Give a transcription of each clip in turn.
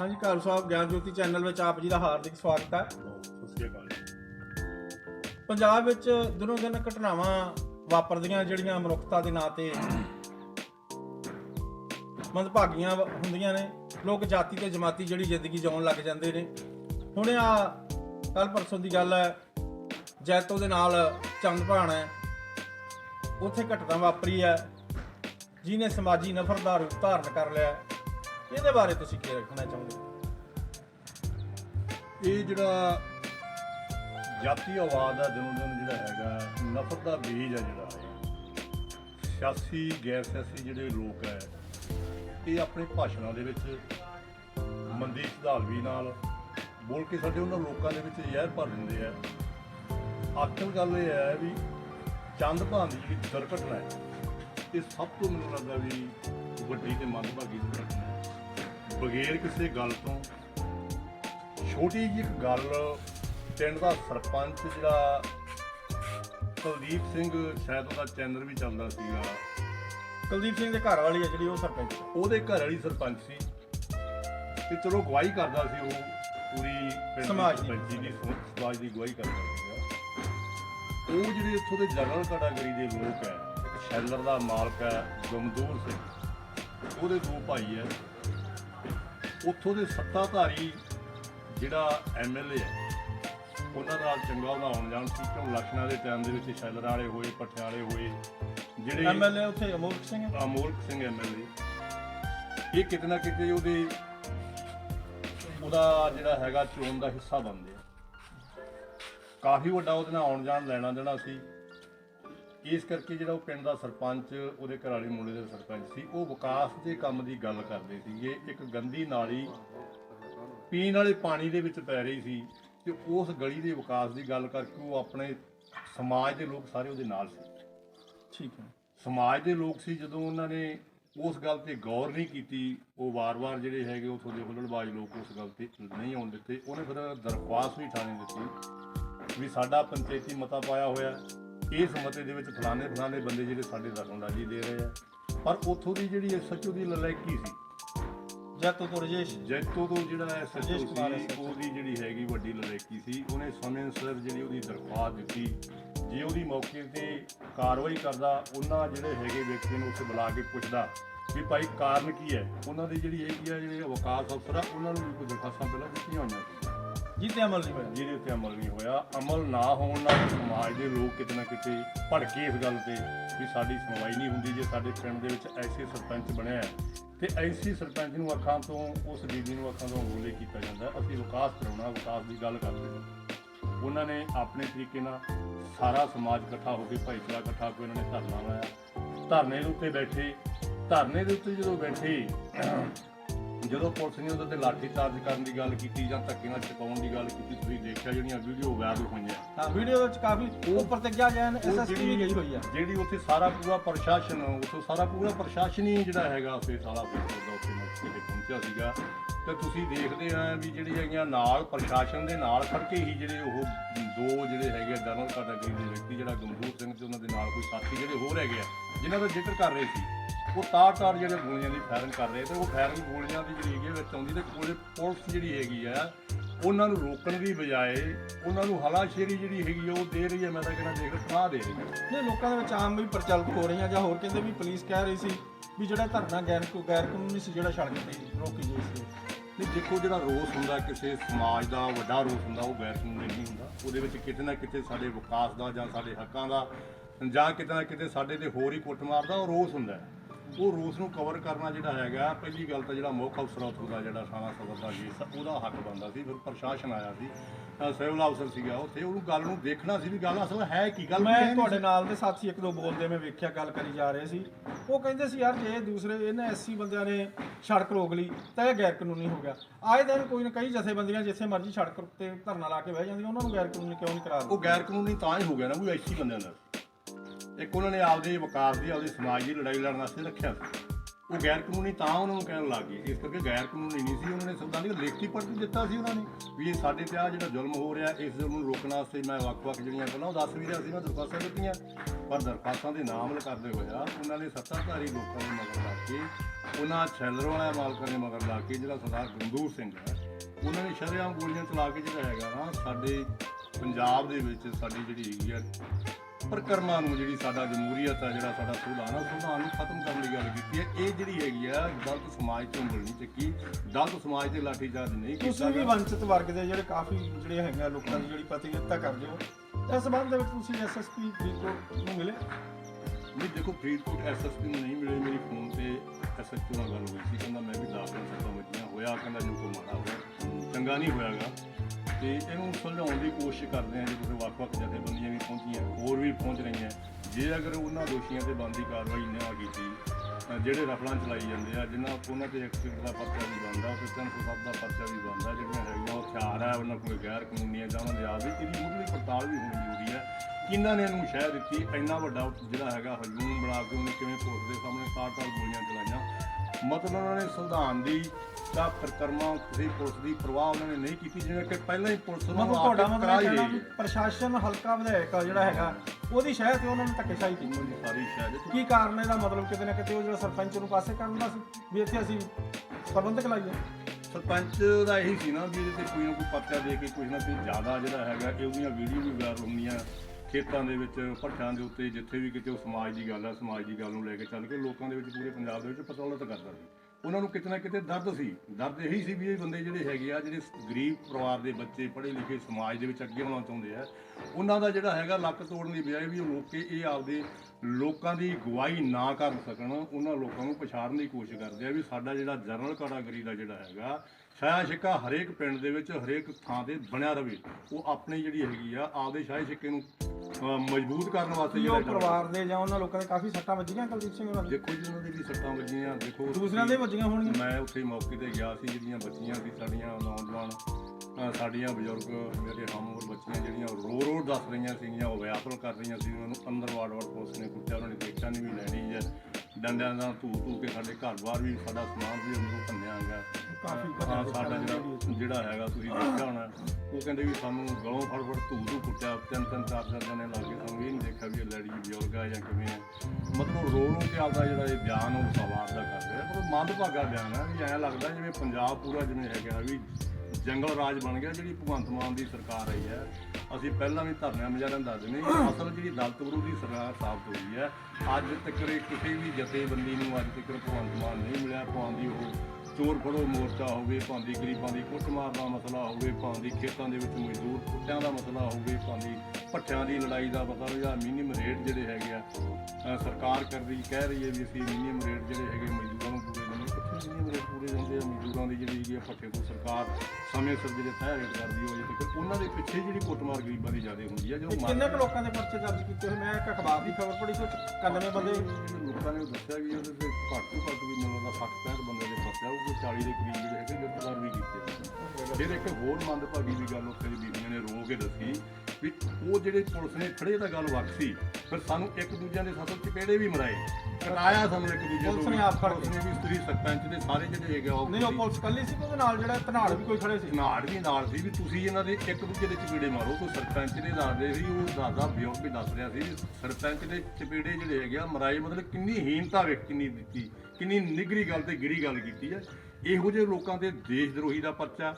ਹਾਂਜੀ ਘਰ ਸਾਹਿਬ ਗਿਆਨ ਜੋਤੀ ਚੈਨਲ ਵਿੱਚ ਆਪ ਜੀ ਦਾ ਹਾਰਦਿਕ ਸਵਾਗਤ ਹੈ ਸਤਿ ਸ਼੍ਰੀ ਅਕਾਲ। ਪੰਜਾਬ ਵਿੱਚ ਦਿਨੋਂ ਦਿਨ ਘਟਨਾਵਾਂ ਵਾਪਰਦੀਆਂ ਜਿਹੜੀਆਂ ਮਨੁੱਖਤਾ ਦੇ ਨਾਂ ਤੇ ਮੰਦਭਾਗੀਆਂ ਹੁੰਦੀਆਂ ਨੇ ਲੋਕ ਜਾਤੀ ਤੇ ਜਮਾਤੀ ਜਿਹੜੀ ਜ਼ਿੰਦਗੀ ਜਿਉਣ ਲੱਗ ਜਾਂਦੇ ਨੇ ਹੁਣ ਆ ਕੱਲ ਪਰਸੋਂ ਦੀ ਗੱਲ ਹੈ ਜੈਤੋ ਦੇ ਨਾਲ ਚੰਦਪਾਣ ਹੈ ਉੱਥੇ ਘਟਨਾ ਵਾਪਰੀ ਹੈ ਜਿਹਨੇ ਸਮਾਜੀ ਨਫ਼ਰਤ ਦਾ ਰੂਪ ਧਾਰਨ ਕਰ ਲਿਆ। ਇਹਦੇ ਬਾਰੇ ਤੁਸੀਂ ਕੀ ਰੱਖਣਾ ਚਾਹੁੰਦੇ ਇਹ ਜਿਹੜਾ ਜਾਤੀ ਆਵਾਜ਼ ਦਾ ਦਿਨੋਂ ਦਿਨ ਜਿਹੜਾ ਹੈਗਾ, ਨਫ਼ਰਤ ਦਾ ਬੀਜ ਹੈ ਜਿਹੜਾ ਇਹ। ਸਿਆਸੀ ਗੈਰ ਸਿਆਸੀ ਜਿਹੜੇ ਲੋਕ ਹੈ, ਇਹ ਆਪਣੇ ਭਾਸ਼ਣਾਂ ਦੇ ਵਿੱਚ, ਮਨਦੀਪ ਸਿਧਾਲਵੀ ਨਾਲ ਬੋਲ ਕੇ ਸਾਡੇ ਉਹਨਾਂ ਲੋਕਾਂ ਦੇ ਵਿੱਚ ਜ਼ਹਿਰ ਭਰ ਦਿੰਦੇ ਆ। ਆਖਰ ਗੱਲ ਇਹ ਹੈ ਵੀ ਚੰਦ ਭਾਂ ਦੀ ਜਿਹੜੀ ਦੁਰਘਟਨਾ ਹੈ, ਇਹ ਸਭ ਤੋਂ ਮੈਨੂੰ ਲੱਗਦਾ ਵੀ ਵੱਡੀ ਤੇ ਮੰਦਭਾਗੀ ਦੁਰਘਟਨਾ ਹੈ। ਬਗੈਰ ਕਿਸੇ ਗੱਲ ਤੋਂ ਛੋਟੀ ਜਿਹੀ ਇੱਕ ਗੱਲ ਪਿੰਡ ਦਾ ਸਰਪੰਚ ਜਿਹੜਾ ਕੁਲਦੀਪ ਸਿੰਘ ਸ਼ਾਇਦ ਉਹਦਾ ਚੈਨਲ ਵੀ ਚੱਲਦਾ ਸੀਗਾ। ਕੁਲਦੀਪ ਸਿੰਘ ਦੇ ਘਰ ਵਾਲੀ ਹੈ ਜਿਹੜੀ ਉਹ ਸਰਪੰਚ। ਉਹਦੇ ਘਰ ਵਾਲੀ ਸਰਪੰਚ ਸੀ। ਤੇ ਚਲੋ ਗਵਾਹੀ ਕਰਦਾ ਸੀ ਉਹ ਪੂਰੀ ਪਿੰਡ ਸਮਾਜ ਦੀ। ਸਰਪੰਚੀ ਦੀ ਸਮ- ਸਮਾਜ ਦੀ ਗਵਾਹੀ ਕਰਦਾ ਸੀਗਾ। ਉਹ ਜਿਹੜੇ ਉੱਥੋਂ ਦੇ ਜਨਰਲ ਕੈਟਾਗਰੀ ਦੇ ਲੋਕ ਹੈ ਇੱਕ ਸ਼ੈਲਰ ਦਾ ਮਾਲਕ ਹੈ ਗਮਦੂਰ ਸਿੰਘ। ਉਹਦੇ ਦੋ ਭਾਈ ਹੈ ਉੱਥੋਂ ਦੇ ਸੱਤਾਧਾਰੀ ਜਿਹੜਾ ਐਮਐਲਏ ਹੈ ਉਹਨਾਂ ਨਾਲ ਚੰਗਾ ਉਹਦਾ ਆਉਣ ਜਾਣ ਸੀ ਕਿਉਂ ਇਲੈਕਸ਼ਨਾਂ ਦੇ ਟਾਈਮ ਦੇ ਵਿੱਚ ਸ਼ੈਲਰ ਵਾਲੇ ਹੋਏ ਪਟਿਆਲੇ ਹੋਏ ਜਿਹੜੇ ਐਮਐਲਏ ਉੱਥੇ ਅਮੋਲਕ ਸਿੰਘ ਹੈ? ਅਮੋਲਕ ਸਿੰਘ ਐਮਐਲਏ ਇਹ ਕਿਤੇ ਨਾ ਕਿਤੇ ਉਹਦੇ ਉਹਦਾ ਜਿਹੜਾ ਹੈਗਾ ਚੋਣ ਦਾ ਹਿੱਸਾ ਬਣਦੇ ਆ। ਕਾਫੀ ਵੱਡਾ ਉਹਦੇ ਨਾਲ ਆਉਣ ਜਾਣ ਲੈਣਾ ਦੇਣਾ ਸੀ। ਇਸ ਕਰਕੇ ਜਿਹੜਾ ਉਹ ਪਿੰਡ ਦਾ ਸਰਪੰਚ ਉਹਦੇ ਘਰ ਵਾਲੇ ਮੁੰਡੇ ਦੇ ਸਰਪੰਚ ਸੀ ਉਹ ਵਿਕਾਸ ਦੇ ਕੰਮ ਦੀ ਗੱਲ ਕਰਦੇ ਸੀਗੇ। ਇੱਕ ਗੰਦੀ ਨਾਲੀ ਪੀਣ ਵਾਲੇ ਪਾਣੀ ਦੇ ਵਿੱਚ ਪੈ ਰਹੀ ਸੀ ਤੇ ਉਸ ਗਲੀ ਦੇ ਵਿਕਾਸ ਦੀ ਗੱਲ ਕਰਕੇ ਉਹ ਆਪਣੇ ਸਮਾਜ ਦੇ ਲੋਕ ਸਾਰੇ ਉਹਦੇ ਨਾਲ ਸੀ। ਠੀਕ ਹੈ। ਸਮਾਜ ਦੇ ਲੋਕ ਸੀ ਜਦੋਂ ਉਹਨਾਂ ਨੇ ਉਸ ਗੱਲ ਤੇ ਗੌਰ ਨਹੀਂ ਕੀਤੀ ਉਹ ਵਾਰ-ਵਾਰ ਜਿਹੜੇ ਹੈਗੇ ਉਹ ਥੋੜੇ ਹੁੱਲੜਬਾਜ਼ ਲੋਕ ਉਸ ਗੱਲ ਤੇ ਨਹੀਂ ਆਉਣ ਦਿੱਤੇ। ਉਹਨੇ ਫਿਰ ਦਰਖਾਸਤ ਵੀ ਥਾਣੇ ਦਿੱਤੀ ਵੀ ਸਾਡਾ ਪੰਚਾਇਤੀ ਮਤਾ ਪਾਇਆ ਹੋਇਆ। ਇਸ ਮਤੇ ਦੇ ਵਿੱਚ ਫਲਾਣੇ ਫਲਾਣੇ ਬੰਦੇ ਜਿਹੜੇ ਸਾਡੇ ਦਖਲਅੰਦਾਜ਼ੀ ਦੇ ਰਹੇ ਆ। ਪਰ ਉੱਥੋਂ ਦੀ ਜਿਹੜੀ ਸੱਚੋ ਦੀ ਲਲਾਇਕੀ ਸੀ ਜੈਤੋ ਤੋਂ ਰਜੇਸ਼। ਜੈਤੋ ਤੋਂ ਜਿਹੜਾ ਕੁਮਾਰ ਸੀ ਉਹਦੀ ਜਿਹੜੀ ਹੈਗੀ ਵੱਡੀ ਲੜਾਈ ਸੀ ਉਹਨੇ ਸਮੇਂ ਅਨੁਸਾਰ ਜਿਹੜੀ ਉਹਦੀ ਦਰਖਾਸਤ ਦਿੱਤੀ। ਜੇ ਉਹਦੀ ਮੌਕੇ ਤੇ ਕਾਰਵਾਈ ਕਰਦਾ ਉਹਨਾਂ ਜਿਹੜੇ ਹੈਗੇ ਵਿਅਕਤੀ ਨੂੰ ਉੱਥੇ ਬੁਲਾ ਕੇ ਪੁੱਛਦਾ ਵੀ ਭਾਈ ਕਾਰਨ ਕੀ ਹੈ? ਉਹਨਾਂ ਦੀ ਜਿਹੜੀ ਹੈਗੀ ਆ ਜਿਹੜੇ ਵਿਕਾਸ ਅਫਸਰ ਆ ਉਹਨਾਂ ਨੂੰ ਵੀ ਕੋਈ ਦਰਖਾਸਤਾਂ ਪਹਿਲਾਂ ਦਿੱਤੀਆਂ ਹੋਈਆਂ ਸੀ। ਜਿਹਦੇ ਅਮਲ ਨਹੀਂ ਹੋਇਆ। ਜਿਹਦੇ ਉੱਤੇ ਅਮਲ ਨਹੀਂ ਹੋਇਆ। ਅਮਲ ਨਾ ਹੋਣ ਨਾਲ ਸਮਾਜ ਦੇ ਲੋਕ ਕਿਤੇ ਨਾ ਕਿਤੇ ਭੜਕੇ ਇਸ ਗੱਲ ਤੇ ਵੀ ਸਾਡੀ ਸੁਣਵਾਈ ਨਹੀਂ ਹੁੰਦੀ ਜੇ ਸਾਡੇ ਪਿੰਡ ਦੇ ਵਿੱਚ ਐਸੇ ਸਰਪੰਚ ਬਣਿਆ ਹੈ। ਤੇ ਐਸੀ ਸਰਪੰਚ ਨੂੰ ਅੱਖਾਂ ਤੋਂ, ਉਸ ਬੀਬੀ ਨੂੰ ਅੱਖਾਂ ਤੋਂ ਬੋਲੇ ਕੀਤਾ ਜਾਂਦਾ ਅਸੀਂ ਵਿਕਾਸ ਕਰਾਉਣਾ, ਵਿਕਾਸ ਦੀ ਗੱਲ ਕਰਦੇ ਹਾਂ। ਉਹਨਾਂ ਨੇ ਆਪਣੇ ਤਰੀਕੇ ਨਾਲ ਸਾਰਾ ਸਮਾਜ ਇਕੱਠਾ ਹੋ ਕੇ ਭਾਈਚਾਰਾ ਇਕੱਠਾ ਹੋ ਕੇ ਉਹਨਾਂ ਨੇ ਧਰਨਾ ਲਾਇਆ। ਧਰਨੇ ਦੇ ਉੱਤੇ ਬੈਠੇ। ਧਰਨੇ ਦੇ ਉੱਤੇ ਜਦੋਂ ਬੈਠੇ ਜਦੋਂ ਪੁਲਿਸ ਨੇ ਉਹਦੇ ਤੇ ਲਾਠੀ ਚਾਰਜ ਕਰਨ ਦੀ ਗੱਲ ਕੀਤੀ ਜਾਂ ਧੱਕੇ ਨਾਲ ਚਕਾਉਣ ਦੀ ਗੱਲ ਕੀਤੀ ਤੁਸੀਂ ਦੇਖਿਆ ਜਿਹੜੀਆਂ ਵੀਡੀਓ ਵਾਇਰਲ ਹੋਈਆਂ? ਹਾਂ ਵੀਡੀਓ ਵਿੱਚ ਕਾਫੀ ਉਹ ਪ੍ਰਤੀਗਿਆ ਜੈਨ ਐਸਐਸਪੀ ਵੀ ਗਈ ਹੋਈ ਆ। ਜਿਹੜੀ ਉੱਥੇ ਸਾਰਾ ਪੂਰਾ ਪ੍ਰਸ਼ਾਸਨ ਉੱਥੋਂ ਸਾਰਾ ਪੂਰਾ ਪ੍ਰਸ਼ਾਸਨ ਹੀ ਜਿਹੜਾ ਹੈਗਾ ਉੱਥੇ ਸਾਰਾ ਦਾ ਉੱਥੇ ਮੌਕੇ ਪਹੁੰਚਿਆ ਸੀਗਾ। ਤੇ ਤੁਸੀਂ ਦੇਖਦੇ ਆ ਵੀ ਜਿਹੜੀ ਹੈਗੀਆਂ ਨਾਲ ਪ੍ਰਸ਼ਾਸਨ ਦੇ ਨਾਲ ਖੜ ਕੇ ਹੀ ਜਿਹੜੇ ਉਹ ਦੋ ਜਿਹੜੇ ਹੈਗੇ ਜਨਰਲ ਕੈਟਾਗਰੀ ਦੇ ਵਿਅਕਤੀ ਜਿਹੜਾ ਗੰਭੂਰ ਸਿੰਘ ਤੇ ਉਹਨਾਂ ਦੇ ਨਾਲ ਕੋਈ ਸਾਥੀ ਜਿਹੜੇ ਹੋਰ ਹੈਗੇ ਆ ਜਿਨ੍ਹਾਂ ਦਾ ਜ਼ਿਕਰ ਕਰ ਰਹੇ ਸੀ ਉਹ ਤਾਰ ਤਾਰ ਜਿਹੜੇ ਗੋਲੀਆਂ ਦੀ ਫਾਇਰਿੰਗ ਕਰ ਰਹੇ ਤੇ ਉਹ ਫਾਇਰਿੰਗ ਗੋਲੀਆਂ ਦੀ ਜਿਹੜੀ ਹੈਗੀ ਆ ਵਿੱਚ ਆਉਂਦੀ ਤੇ ਕੋਲੇ ਪੁਲਿਸ ਜਿਹੜੀ ਹੈਗੀ ਆ ਉਹਨਾਂ ਨੂੰ ਰੋਕਣ ਦੀ ਬਜਾਏ ਉਹਨਾਂ ਨੂੰ ਹਲਾਸ਼ੇਰੀ ਜਿਹੜੀ ਹੈਗੀ ਆ ਉਹ ਦੇ ਰਹੀ ਹੈ ਮੈਂ ਤਾਂ ਕਹਿੰਦਾ ਦੇਖ ਤਬਾਹ ਦੇ ਰਹੀ ਹੈ ਨੇ ਲੋਕਾਂ ਦੇ ਵਿੱਚ ਆਮ ਵੀ ਪ੍ਰਚਲਿਤ ਹੋ ਰਹੀਆਂ ਜਾਂ ਹੋਰ ਕਹਿੰਦੇ ਵੀ ਪੁਲਿਸ ਕਹਿ ਰਹੀ ਸੀ ਵੀ ਜਿਹੜਾ ਧਰਨਾ ਗੈਰ ਕੋ ਗੈਰ ਕਾਨੂੰਨੀ ਸੀ ਜਿਹੜਾ ਸੜਕ ਤੇ ਰੋਕੀ ਗਈ ਸੀ। ਨਹੀਂ ਦੇਖੋ ਜਿਹੜਾ ਰੋਸ ਹੁੰਦਾ ਕਿਸੇ ਸਮਾਜ ਦਾ ਵੱਡਾ ਰੋਸ ਹੁੰਦਾ ਉਹ ਗੈਰ ਕਾਨੂੰਨੀ ਨਹੀਂ ਹੁੰਦਾ। ਉਹਦੇ ਵਿੱਚ ਕਿਤੇ ਨਾ ਕਿਤੇ ਸਾਡੇ ਵਿਕਾਸ ਦਾ ਜਾਂ ਸਾਡੇ ਹੱਕਾਂ ਦਾ ਜਾਂ ਕਿਤੇ ਨਾ ਕਿਤੇ ਸਾਡੇ ਤੇ ਹੋਰ ਹੀ ਕੁੱਟਮਾਰ ਦਾ ਉਹ ਰੋਸ ਹੁੰਦਾ ਹੈ। ਉਹ ਰੋਸ ਨੂੰ ਕਵਰ ਕਰਨਾ ਜਿਹੜਾ ਹੈਗਾ ਪਹਿਲੀ ਗੱਲ ਤਾਂ ਜਿਹੜਾ ਮੁੱਖ ਅਫਸਰ ਉੱਥੋਂ ਦਾ ਜਿਹੜਾ ਥਾਣਾ ਸਦਰ ਦਾ ਜੀ ਉਹਦਾ ਹੱਕ ਬਣਦਾ ਸੀ ਫਿਰ ਪ੍ਰਸ਼ਾਸਨ ਆਇਆ ਸੀ ਅ, ਸਿਵਲ ਅਫਸਰ ਸੀਗਾ ਉੱਥੇ ਉਹਨੂੰ ਗੱਲ ਨੂੰ ਦੇਖਣਾ ਸੀ ਵੀ ਗੱਲ ਅਸਲ ਹੈ ਕੀ ਗੱਲ ਮੈਂ ਤੁਹਾਡੇ ਨਾਲ ਦੇ ਸਾਥੀ ਇੱਕ ਦੋ ਬੋਲਦੇ ਮੈਂ ਵੇਖਿਆ ਗੱਲ ਕਰੀ ਜਾ ਰਹੇ ਸੀ। ਉਹ ਕਹਿੰਦੇ ਸੀ ਯਾਰ ਜੇ ਦੂਸਰੇ ਇਹਨਾਂ ਐਸਸੀ ਬੰਦਿਆਂ ਨੇ ਸੜਕ ਰੋਕ ਲਈ ਤਾਂ ਇਹ ਗੈਰ ਕਾਨੂੰਨੀ ਹੋ ਗਿਆ। ਆਏ ਦਿਨ ਕੋਈ ਨਾ ਕਈ ਜਥੇਬੰਦੀਆਂ ਜਿੱਥੇ ਮਰਜ਼ੀ ਸੜਕ ਤੇ ਧਰਨਾ ਲਾ ਕੇ ਬਹਿ ਜਾਂਦੀਆਂ ਉਹਨਾਂ ਨੂੰ ਗੈਰ ਕਾਨੂੰਨੀ ਕਿਉਂ ਨਹੀਂ ਕਰਾਰ ਉਹ ਗੈਰ ਕਾਨੂੰਨੀ ਤਾਂ ਹੀ ਹੋ ਗਿਆ ਨਾ ਕੋਈ ਐਸੀ ਬੰਦਿਆਂ ਦਾ। ਇੱਕ ਉਹਨਾਂ ਨੇ ਆਪਦੇ ਵਿਕਾਸ ਦੀ, ਆਪਦੇ ਸਮਾਜ ਦੀ ਲੜਾਈ ਲੜਨ ਵਾਸਤੇ ਰੱਖਿਆ ਸੀ। ਉਹ ਗੈਰ ਕਾਨੂੰਨੀ ਤਾਂ ਉਹਨਾਂ ਨੂੰ ਕਹਿਣ ਲੱਗ ਗਏ। ਇਸ ਕਰਕੇ ਗੈਰ ਕਾਨੂੰਨੀ ਨਹੀਂ ਸੀ ਉਹਨਾਂ ਨੇ ਸੰਵਿਧਾਨਿਕ ਲਿਖਤੀ ਪੜ੍ਹ ਦਿੱਤਾ ਸੀ ਉਹਨਾਂ ਨੇ ਵੀ ਇਹ ਸਾਡੇ ਤੇ ਆ ਜਿਹੜਾ ਜ਼ੁਲਮ ਹੋ ਰਿਹਾ, ਇਸ ਜ਼ੁਲਮ ਨੂੰ ਰੋਕਣ ਵਾਸਤੇ ਮੈਂ ਵੱਖ-ਵੱਖ ਜਿਹੜੀਆਂ ਗੱਲਾਂ ਉਹ ਦੱਸ ਵੀ ਰਿਹਾ ਸੀ, ਮੈਂ ਦਰਖਾਸਤਾਂ ਦਿੱਤੀਆਂ। ਪਰ ਦਰਖਾਸਤਾਂ ਦੇ ਨਾਮ ਕਰਦੇ ਹੋਇਆ ਉਹਨਾਂ ਨੇ ਸੱਤਾਧਾਰੀ ਲੋਕਾਂ ਦੇ ਮਗਰ ਲੱਗ ਕੇ, ਉਹਨਾਂ ਛੈਲਰ ਵਾਲਿਆਂ ਮਾਲਕਾਂ ਦੇ ਮਗਰ ਲੱਗ ਕੇ ਜਿਹੜਾ ਸਰਦਾਰ ਗੰਦੂਰ ਸਿੰਘ ਹੈ, ਉਹਨਾਂ ਨੇ ਸ਼ਰੇਆਮ ਗੋਲੀਆਂ ਚਲਾ ਕੇ ਜਿਹੜਾ ਹੈਗਾ ਨਾ, ਸਾਡੇ ਪੰਜਾਬ ਦੇ ਵਿੱਚ ਸਾਡੀ ਜਿਹੜੀ ਹੈਗੀ ਆ ਪ੍ਰਕਰਮਾਂ ਨੂੰ ਜਿਹੜੀ ਸਾਡਾ ਜਮਹੂਰੀਅਤ ਹੈ ਜਿਹੜਾ ਸਾਡਾ ਸੰਵਿਧਾਨ ਆ ਸੰਵਿਧਾਨ ਨੂੰ ਖਤਮ ਕਰਨ ਦੀ ਗੱਲ ਕੀਤੀ ਹੈ। ਇਹ ਜਿਹੜੀ ਹੈਗੀ ਆ ਗਲਤ ਸਮਾਜ ਤੋਂ ਨਹੀਂ ਚੱਕੀ ਗਲਤ ਸਮਾਜ ਤੇ ਲਾਠੀਚਾਰਜ ਨਹੀਂ ਕੀਤਾ ਤੁਸੀਂ ਵੀ। ਵੰਚਿਤ ਵਰਗ ਦੇ ਜਿਹੜੇ ਕਾਫੀ ਜਿਹੜੇ ਹੈਗੇ ਆ ਲੋਕਾਂ ਦੀ ਜਿਹੜੀ ਪ੍ਰਤੀਨਿਧਤਾ ਕਰਦੇ ਹੋ ਇਸ ਸੰਬੰਧ ਦੇ ਵਿੱਚ ਤੁਸੀਂ ਐਸਐਸਪੀ ਫਰੀਦਕੋਟ ਨੂੰ ਮਿਲੇ? ਨਹੀਂ ਦੇਖੋ ਫਰੀਦਕੋਟ ਐਸਐਸਪੀ ਨੂੰ ਨਹੀਂ ਮਿਲੇ। ਮੇਰੀ ਫੋਨ ਤੇ ਐਸਐਚਓ ਨਾਲ ਗੱਲ ਹੋਈ ਸੀ। ਕਹਿੰਦਾ ਮੈਂ ਵੀ ਦਾਖਲ ਵੱਜੀਆਂ ਹੋਇਆ। ਕਹਿੰਦਾ ਜੋ ਕੋ ਮਾੜਾ ਹੋਇਆ ਚੰਗਾ ਨਹੀਂ ਹੋਇਆਗਾ। ਤੇ ਇਹਨੂੰ ਸੁਲਝਾਉਣ ਦੀ ਕੋਸ਼ਿਸ਼ ਕਰਦੇ ਆ ਜਦੋਂ ਵੱਖ-ਵੱਖ ਜਥੇਬੰਦੀਆਂ ਵੀ ਪਹੁੰਚੀਆਂ, ਹੋਰ ਵੀ ਪਹੁੰਚ ਰਹੀਆਂ। ਜੇ ਅਗਰ ਉਹਨਾਂ ਦੋਸ਼ੀਆਂ ਤੇ ਬੰਦੀ ਕਾਰਵਾਈ ਨਾ ਕੀਤੀ ਜਿਹੜੇ ਰਫਲਾਂ ਚਲਾਈ ਜਾਂਦੇ ਆ, ਜਿਨ੍ਹਾਂ ਉਹਨਾਂ ਤੇ ਐਕਸੀਡੈਂਟ ਦਾ ਪਰਚਾ ਵੀ ਬਣਦਾ ਤੇ 307 ਦਾ ਪਰਚਾ ਵੀ ਬਣਦਾ, ਜਿਹੜੀਆਂ ਹੈਗੀਆਂ ਹਥਿਆਰ ਆ, ਉਹਨਾਂ ਕੋਲ ਗੈਰ ਕਾਨੂੰਨੀ ਆ ਜਾਂ ਉਹਨਾਂ ਦੇ ਆਪ ਵੀ ਇਹਦੀ ਮੁੱਢਲੀ ਪੜਤਾਲ ਵੀ ਹੋਣੀ ਜ਼ਰੂਰੀ ਹੈ ਕਿੰਨਾਂ ਨੇ ਇਹਨੂੰ ਸ਼ਹਿ ਦਿੱਤੀ? ਇੰਨਾ ਵੱਡਾ ਜਿਹੜਾ ਹੈਗਾ ਹਜੂਮ ਬਣਾ ਕੇ ਉਹਨੇ ਕਿਵੇਂ ਪੁਲਿਸ ਦੇ ਸਾਹਮਣੇ ਸਾਰ-ਸਾਰ ਗੋਲੀਆਂ ਚਲਾਈਆਂ? ਮਤਲਬ ਉਹਨਾਂ ਨੇ ਸੰਵਿਧਾਨ ਦੀ ਦਾ ਪ੍ਰਕਰਮਾਂ ਕਿਸੇ ਪੁਲਿਸ ਦੀ ਪਰਵਾਹ ਉਹਨਾਂ ਨੇ ਨਹੀਂ ਕੀਤੀ ਜਿਵੇਂ ਕਿ ਪਹਿਲਾਂ ਹੀ ਪੁਲਿਸ ਨੂੰ ਮਤਲਬ ਤੁਹਾਡਾ ਕੇ ਮਤਲਬ ਇਹ ਕਹਿਣਾ ਵੀ ਪ੍ਰਸ਼ਾਸਨ ਹਲਕਾ ਵਿਧਾਇਕ ਆ ਜਿਹੜਾ ਹੈਗਾ ਉਹਦੀ ਸ਼ਹਿਰ ਤੇ ਉਹਨਾਂ ਨੇ ਧੱਕੇਸ਼ਾਹੀ ਕੀਤੀ। ਦੀ ਸਾਰੀ ਸ਼ਾਇਦ ਕੀ ਕਾਰਨ ਇਹਦਾ ਮਤਲਬ ਕਿਤੇ ਨਾ ਕਿਤੇ ਉਹ ਜਿਹੜਾ ਸਰਪੰਚ ਨੂੰ ਪਾਸੇ ਕਰਨ ਦਾ ਸੀ ਵੀ ਇੱਥੇ ਅਸੀਂ ਪ੍ਰਬੰਧਕ ਲਾਈਏ ਸਰਪੰਚ ਦਾ ਇਹੀ ਸੀ ਨਾ ਵੀ ਇਹਦੇ ਤੇ ਕੋਈ ਨਾ ਕੋਈ ਪਰਚਾ ਦੇ ਕੇ ਕੁਝ ਨਾ ਕੁਝ ਜ਼ਿਆਦਾ ਜਿਹੜਾ ਹੈਗਾ ਇਹ ਉਹਦੀਆਂ ਵੀਡੀਓ ਵੀ ਵਾਇਰਲ ਹੁੰਦੀਆਂ ਖੇਤਾਂ ਦੇ ਵਿੱਚ ਭੱਠਾਂ ਦੇ ਉੱਤੇ ਜਿੱਥੇ ਵੀ ਕਿਤੇ ਉਹ ਸਮਾਜ ਦੀ ਗੱਲ ਹੈ ਸਮਾਜ ਦੀ ਗੱਲ ਨੂੰ ਲੈ ਕੇ ਚੱਲ ਕੇ ਲੋਕਾਂ ਦੇ ਵਿੱਚ ਪੂਰੇ ਪੰਜਾਬ ਦੇ ਵਿੱਚ ਪਤੌਲਤ ਕਰਦਾ ਸੀ। ਉਹਨਾਂ ਨੂੰ ਕਿਤੇ ਨਾ ਕਿਤੇ ਦਰਦ ਸੀ। ਦਰਦ ਇਹੀ ਸੀ ਵੀ ਇਹ ਬੰਦੇ ਜਿਹੜੇ ਹੈਗੇ ਆ, ਜਿਹੜੇ ਗਰੀਬ ਪਰਿਵਾਰ ਦੇ ਬੱਚੇ ਪੜ੍ਹੇ ਲਿਖੇ ਸਮਾਜ ਦੇ ਵਿੱਚ ਅੱਗੇ ਆਉਣਾ ਚਾਹੁੰਦੇ ਆ, ਉਹਨਾਂ ਦਾ ਜਿਹੜਾ ਹੈਗਾ ਲੱਕ ਤੋੜਨ ਦੀ ਬਜਾਏ ਵੀ ਉਹ ਲੋਕੇ ਇਹ ਆਪਦੇ ਲੋਕਾਂ ਦੀ ਗਵਾਹੀ ਨਾ ਕਰ ਸਕਣ ਉਹਨਾਂ ਲੋਕਾਂ ਨੂੰ ਪਛਾੜਨ ਦੀ ਕੋਸ਼ਿਸ਼ ਕਰਦੇ ਆ ਵੀ ਸਾਡਾ ਜਿਹੜਾ ਜਨਰਲ ਕੈਟਾਗਰੀ ਦਾ ਜਿਹੜਾ ਹੈਗਾ ਛਾਇਆ ਛਿੱਕਾ ਹਰੇਕ ਪਿੰਡ ਦੇ ਵਿੱਚ ਹਰੇਕ ਥਾਂ ਤੇ ਬਣਿਆ ਰਵੇ। ਉਹ ਆਪਣੀ ਜਿਹੜੀ ਹੈਗੀ ਆ ਆਪਦੇ ਛਾਇਆ ਛਿੱਕੇ ਨੂੰ ਮਜ਼ਬੂਤ ਕਰਨ ਵਾਸਤੇ ਜਿਹੜਾ ਪਰਿਵਾਰ ਦੇ ਜਾਂ ਉਹਨਾਂ ਲੋਕਾਂ ਦੇ ਕਾਫੀ ਸੱਟਾਂ ਵੱਜੀਆਂ ਕੁਲਦੀਪ ਸਿੰਘ ਨਾਲ ਦੇਖੋ ਜੀ ਉਹਨਾਂ ਦੀ ਵੀ ਸੱਟਾਂ ਵੱਜੀਆਂ ਦੇਖੋ ਦੂਸਰਿਆਂ ਦੇ ਵੱਜੀਆਂ ਹੋਣਗੀਆਂ। ਮੈਂ ਉੱਥੇ ਮੌਕੇ ਤੇ ਗਿਆ ਸੀ ਜਿਹੜੀਆਂ ਬੱਚੀਆਂ ਸੀ ਸਾਡੀਆਂ ਨੌਜਵਾਨ। ਸਾਡੀਆਂ ਬਜ਼ੁਰਗ ਮੇਰੇ ਹਮਉਮਰ ਬੱਚੀਆਂ ਜਿਹੜੀਆਂ ਰੋ ਰੋ ਦੱਸ ਰਹੀਆਂ ਸੀਗੀਆਂ ਉਹ ਵਿਆਪਲ ਕਰ ਰਹੀਆਂ ਸੀ ਉਹਨਾਂ ਨੂੰ ਅੰਦਰ ਵਾੜ ਵਾੜ ਪੁਲਿਸ ਨੇ ਕੁੱਟਿਆ ਉਹਨਾਂ ਨੇ ਦੇਖਿਆ ਨਹੀਂ ਵੀ ਲੈਣੀ ਹੈ। ਡੰਡਿਆਂ ਨਾਲ ਧੂ ਧੂ ਕੇ ਸਾਡੇ ਘਰ ਬਾਹਰ ਵੀ ਸਾਡਾ ਸਮਾਨ ਵੀ ਅੰਦਰੋਂ ਭੰਨਿਆ ਹੈਗਾ। ਕਾਫੀ ਹਾਂ ਸਾਡਾ ਜਿਹੜਾ ਜਿਹੜਾ ਹੈਗਾ ਤੁਸੀਂ ਦੇਖਿਆ ਹੋਣਾ ਉਹ ਕਹਿੰਦੇ ਵੀ ਸਾਨੂੰ ਗਲੋਂ ਫੜ ਫੜ ਧੂ ਧੂ ਕੁੱਟਿਆ ਤਿੰਨ ਤਿੰਨ ਚਾਰ ਚਾਰ ਜਣੇ ਲਾ ਕੇ ਸਾਨੂੰ ਇਹ ਨਹੀਂ ਦੇਖਿਆ ਵੀ ਇਹ ਲੜੀ ਬਜ਼ੁਰਗ ਆ ਜਾਂ ਕਿਵੇਂ ਹੈ ਮਤਲਬ ਰੋ ਰੋ ਕੇ ਆਪਦਾ ਜਿਹੜਾ ਇਹ ਬਿਆਨ ਉਹ ਸਵਾਰ ਦਾ ਕਰਦੇ ਆ। ਪਰ ਮੰਦਭਾਗਾ ਬਿਆਨ ਹੈ ਵੀ ਐਂ ਲੱਗਦਾ ਜਿਵੇਂ ਪੰਜਾਬ ਪੂਰਾ ਜਿਵੇਂ ਹੈਗਾ ਵੀ ਜੰਗਲ ਰਾਜ ਬਣ ਗਿਆ, ਜਿਹੜੀ ਭਗਵੰਤ ਮਾਨ ਦੀ ਸਰਕਾਰ ਆਈ ਹੈ। ਅਸੀਂ ਪਹਿਲਾਂ ਵੀ ਧਰਨਿਆਂ ਮਜਾਰਾਂ ਦੱਸਦੇ ਨੇ ਅਸਲ ਜਿਹੜੀ ਦਲਤ ਵਿਰੋਧੀ ਸਰਕਾਰ ਸਾਬਤ ਹੋਈ ਹੈ, ਅੱਜ ਤੱਕ ਕਿਸੇ ਵੀ ਜਥੇਬੰਦੀ ਨੂੰ ਅੱਜ ਤੱਕ ਭਗਵੰਤ ਮਾਨ ਨਹੀਂ ਮਿਲਿਆ ਭਾਵੇਂ ਉਹ ਚੋਰ ਫੜੋ ਮੋਰਚਾ ਹੋਵੇ ਭਾਵੇਂ ਗਰੀਬਾਂ ਦੀ ਕੁੱਟਮਾਰ ਦਾ ਮਸਲਾ ਹੋਵੇ ਭਾਵੇਂ ਖੇਤਾਂ ਦੇ ਵਿੱਚ ਮਜ਼ਦੂਰ ਕੁੱਤਿਆਂ ਦਾ ਮਸਲਾ ਹੋਵੇ ਭਾਵੇਂ ਭੱਠਿਆਂ ਦੀ ਲੜਾਈ ਦਾ ਮਸਲਾ ਜਾਂ ਮਿਨੀਮਮ ਰੇਟ ਜਿਹੜੇ ਹੈਗੇ ਆ ਸਰਕਾਰ ਕਰਦੀ, ਕਹਿ ਰਹੀ ਹੈ ਵੀ ਅਸੀਂ ਮਿਨੀਮਮ ਰੇਟ ਜਿਹੜੇ ਹੈਗੇ ਮਜ਼ਦੂਰਾਂ ਨੂੰ ਪੂਰੇ ਆ ਮਜ਼ਦੂਰਾਂ ਦੀ ਜਿਹੜੀ ਹੈਗੀ ਆ ਭੱਠੇ ਤੋਂ ਸਰਕਾਰ ਸਮੇਂ ਸਿਰ ਜਿਹੜੇ ਤੈਅ ਰੇਟ ਕਰਦੀ ਹੋਈ ਤੇ ਉਹਨਾਂ ਦੇ ਪਿੱਛੇ ਜਿਹੜੀ ਕੁੱਟਮਾਰ ਗਰੀਬਾਂ ਦੀ ਜ਼ਿਆਦਾ ਹੁੰਦੀ ਹੈ ਜਦੋਂ ਕਿੰਨੇ ਕੁ ਲੋਕਾਂ ਦੇ ਪਰਚੇ ਦਰਜ ਕੀਤੇ ਹੋਏ? ਮੈਂ ਇੱਕ ਅਖਬਾਰ ਦੀ ਖਬਰ ਪੜ੍ਹੀ ਸੀ 91 ਬੰਦੇ ਲੋਕਾਂ ਨੇ ਦੱਸਿਆ ਵੀ ਉਹਦੇ ਤੇ ਘੱਟ ਤੋਂ ਘੱਟ ਵੀ ਮੈਨੂੰ ਲੱਗਦਾ 60 65 ਬੰਦੇ ਦੇ ਫਸਿਆ ਉਹ 40 ਦੇ ਕਰੀਬ ਜਿਹੜੇ ਹੈਗੇ ਗ੍ਰਿਫਤਾਰ ਵੀ ਕੀਤੇ ਫਿਰ ਇੱਕ ਹੋਰ ਮੰਦਭਾਗੀ ਵੀ ਗੱਲ ਉੱਥੇ ਦੀ ਬੀਬੀਆਂ ਨੇ ਰੋ ਕੇ ਦੱਸੀ ਵੀ ਉਹ ਜਿਹੜੇ ਪੁਲਿਸ ਨੇ ਖੜੇ ਤਾਂ ਗੱਲ ਵੱਖ ਸੀ ਫਿਰ ਸਾਨੂੰ ਇੱਕ ਦੂਜਿਆਂ ਦੇ ਸਾਥੋਂ ਚਪੇੜੇ ਵੀ ਮਰਾਏ। ਕਟਾਇਆ ਸਾਨੂੰ ਇੱਕ ਦੂਜੇ ਪੁਲਿਸ ਨੇ ਆਪ ਫੜ ਕੇ। ਨੇ ਵੀ ਸਤਰੀ ਸਰਪੰਚ ਦੇ ਸਾਰੇ ਜਿਹੜੇ ਹੈਗੇ ਆ ਉਹ ਨਹੀਂ ਉਹ ਪੁਲਿਸ ਕੱਲੀ ਸੀ ਉਹਦੇ ਨਾਲ ਜਿਹੜਾ ਧਨਾੜ ਵੀ ਕੋਈ ਖੜੇ ਸੀ? ਨਾੜ ਵੀ ਨਾਲ ਸੀ ਵੀ ਤੁਸੀਂ ਇਹਨਾਂ ਦੇ ਇੱਕ ਦੂਜੇ ਦੇ ਚਪੇੜੇ ਮਾਰੋ। ਕੋਈ ਸਰਪੰਚ ਦੇ ਦੱਸਦੇ ਸੀ ਉਹ ਦਾਦਾ ਬਿਓਰ ਵੀ ਦੱਸ ਰਿਹਾ ਸੀ ਸਰਪੰਚ ਦੇ ਚਪੇੜੇ ਜਿਹੜੇ ਹੈਗੇ ਆ ਮਰਾਏ ਮਤਲਬ ਕਿੰਨੀ ਹੀਨਤਾ ਵੇਖ ਕਿੰਨੀ ਦਿੱਤੀ ਕਿੰਨੀ ਨਿਗਰੀ ਗੱਲ ਤੇ ਗਿਰੀ ਗੱਲ ਕੀਤੀ ਹੈ ਇਹੋ ਜਿਹੇ ਲੋਕਾਂ ਦੇ ਦੇਸ਼ ਦਰੋਹੀ ਦਾ ਪਰਚਾ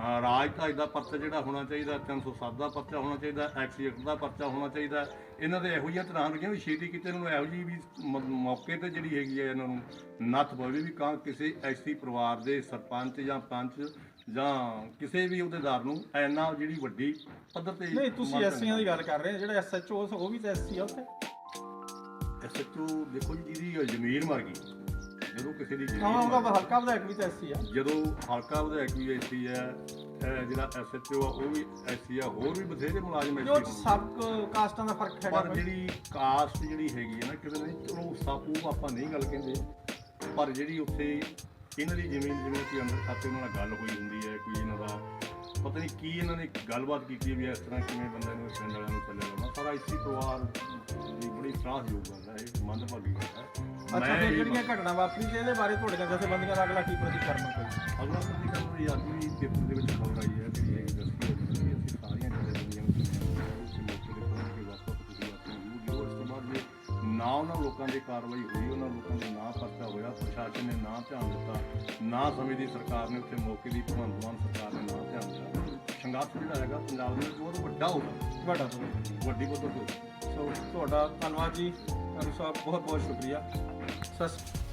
ਹਾਂ ਰਾਜ ਧਾਜ ਦਾ ਪਰਚਾ ਜਿਹੜਾ ਹੋਣਾ ਚਾਹੀਦਾ 307 ਦਾ ਪਰਚਾ ਹੋਣਾ ਚਾਹੀਦਾ ਐਕਸੀਡੈਂਟ ਦਾ ਪਰਚਾ ਹੋਣਾ ਚਾਹੀਦਾ। ਇਹਨਾਂ ਦੇ ਇਹੋ ਜਿਹੀਆਂ ਤਰ੍ਹਾਂ ਰਹੀਆਂ ਵੀ ਛੇਤੀ ਕਿਤੇ ਨੂੰ ਇਹੋ ਜਿਹੀ ਵੀ ਮ- ਮੌਕੇ ਤੇ ਜਿਹੜੀ ਹੈਗੀ ਹੈ ਇਹਨਾਂ ਨੂੰ ਨੱਥ ਪਵੇ ਵੀ ਕਾਂ ਕਿਸੇ ਐਸੀ ਪਰਿਵਾਰ ਦੇ ਸਰਪੰਚ ਜਾਂ ਪੰਚ ਜਾਂ ਕਿਸੇ ਵੀ ਅਹੁਦੇਦਾਰ ਨੂੰ ਐਨਾ ਜਿਹੜੀ ਵੱਡੀ ਪੱਧਰ ਤੇ ਨਹੀਂ ਤੁਸੀਂ ਐਸਸੀਆਂ ਦੀ ਗੱਲ ਕਰ ਰਹੇ ਹੋ ਜਿਹੜਾ ਐਸਐਚਓ ਉਹ ਵੀ ਤਾਂ ਐਸਸੀ ਆ ਉੱਥੇ। ਐਸਐਚਓ ਦੇਖੋ ਜੀ ਜਿਹਦੀ ਜ਼ਮੀਰ ਮਰ ਗਈ। ਜਦੋਂ ਕਿਸੇ ਦੀ ਹਾਂ ਉਹਦਾ ਹਲਕਾ ਵਿਧਾਇਕ ਵੀ ਤਾਂ ਐਸਸੀ ਆ। ਜਦੋਂ ਹਲਕਾ ਵਿਧਾਇਕ ਵੀ ਐਸੀ ਇਹ ਜਿਹੜਾ ਐਸਐਚਓ ਆ ਉਹ ਵੀ ਐਸੀ ਆ ਹੋਰ ਵੀ ਬਥੇਰੇ ਮੁਲਾਜ਼ਮ ਜੋ ਐਸੀ ਹੋਣਗੇ ਸਭ ਕਾਸਟਾਂ ਦਾ ਫ਼ਰਕ ਹੈਗਾ ਪਰ ਜਿਹੜੀ ਕਾਸਟ ਜਿਹੜੀ ਹੈਗੀ ਹੈ ਨਾ ਕਿਤੇ ਨਹੀਂ ਚਲੋ ਸਾਪੂ ਆਪਾਂ ਨਹੀਂ ਗੱਲ ਕਹਿੰਦੇ। ਪਰ ਜਿਹੜੀ ਉੱਥੇ ਇਹਨਾਂ ਦੀ ਜ਼ਮੀਨ ਜਿਵੇਂ ਕਿ ਅੰਦਰ ਖਾਤੇ ਉਹਨਾਂ ਨਾਲ ਗੱਲ ਹੋਈ ਹੁੰਦੀ ਹੈ ਕੋਈ ਇਹਨਾਂ ਦਾ ਪਤਾ ਨਹੀਂ ਕੀ ਇਹਨਾਂ ਨੇ ਗੱਲਬਾਤ ਕੀਤੀ ਹੈ ਵੀ ਇਸ ਤਰ੍ਹਾਂ ਕਿਵੇਂ ਬੰਦੇ ਨੂੰ ਵਾਲਿਆਂ ਨੂੰ ਚੱਲਿਆ ਲਾਉਣਾ ਸਾਰਾ ਇਸੀ ਪਰਿਵਾਰ ਦੀ ਬੜੀ ਤਰਾਸਯੋਗ ਗੱਲ ਹੈ ਇਹ ਮੰਦਭਾਗੀ ਗੱਲ ਹੈ। ਅੱਛਾ ਮੈਂ ਫਿਰ ਜਿਹੜੀਆਂ ਘਟਨਾ ਵਾਪਰੀ ਸੀ ਇਹਦੇ ਬਾਰੇ ਤੁਹਾਡੇ ਨਾਲ ਜਥੇਬੰਦੀਆਂ ਦਾ ਅਗਲਾ ਕੀ ਪ੍ਰਤੀਕਰਮ ਕੋਈ? ਅਗਲਾ ਪ੍ਰਤੀ ਕਰਨ ਵੀ ਅੱਜ ਵੀ ਪੇਪਰ ਦੇ ਵਿੱਚ ਖਬਰ ਆਈ ਹੈ ਕਿ ਇਹ ਦਸਤੀ ਹੋ ਗਈ ਅਸੀਂ ਸਾਰੀਆਂ ਜਥੇਬੰਦੀਆਂ ਨੂੰ ਤੇ ਤੋਂ ਨਾ ਉਹਨਾਂ ਲੋਕਾਂ ਦੀ ਕਾਰਵਾਈ ਹੋਈ ਉਹਨਾਂ ਲੋਕਾਂ ਦਾ ਨਾ ਪਰਚਾ ਹੋਇਆ ਪ੍ਰਸ਼ਾਸਨ ਨੇ ਨਾ ਧਿਆਨ ਦਿੱਤਾ ਨਾ ਸਮੇਂ ਦੀ ਸਰਕਾਰ ਨੇ ਉੱਥੇ ਮੌਕੇ ਦੀ ਭਗਵੰਤ ਮਾਨ ਸਰਕਾਰ ਨੇ ਨਾ ਧਿਆਨ ਦਿੱਤਾ। ਸੰਘਰਸ਼ ਜਿਹੜਾ ਹੈਗਾ ਪੰਜਾਬ ਦੇ ਵਿੱਚ ਬਹੁਤ ਵੱਡਾ ਹੋਗਾ ਤੁਹਾਡਾ ਤੋਂ ਵੱਡੀ ਪੱਧਰ ਤੇ। ਸੋ ਤੁਹਾਡਾ ਧੰਨਵਾਦ ਜੀ ਤੁਹਾਨੂੰ ਸਾਹਿਬ ਬਹੁਤ ਬਹੁਤ ਸ਼ੁਕਰੀਆ। ਸਤਿ ਸ਼੍ਰੀ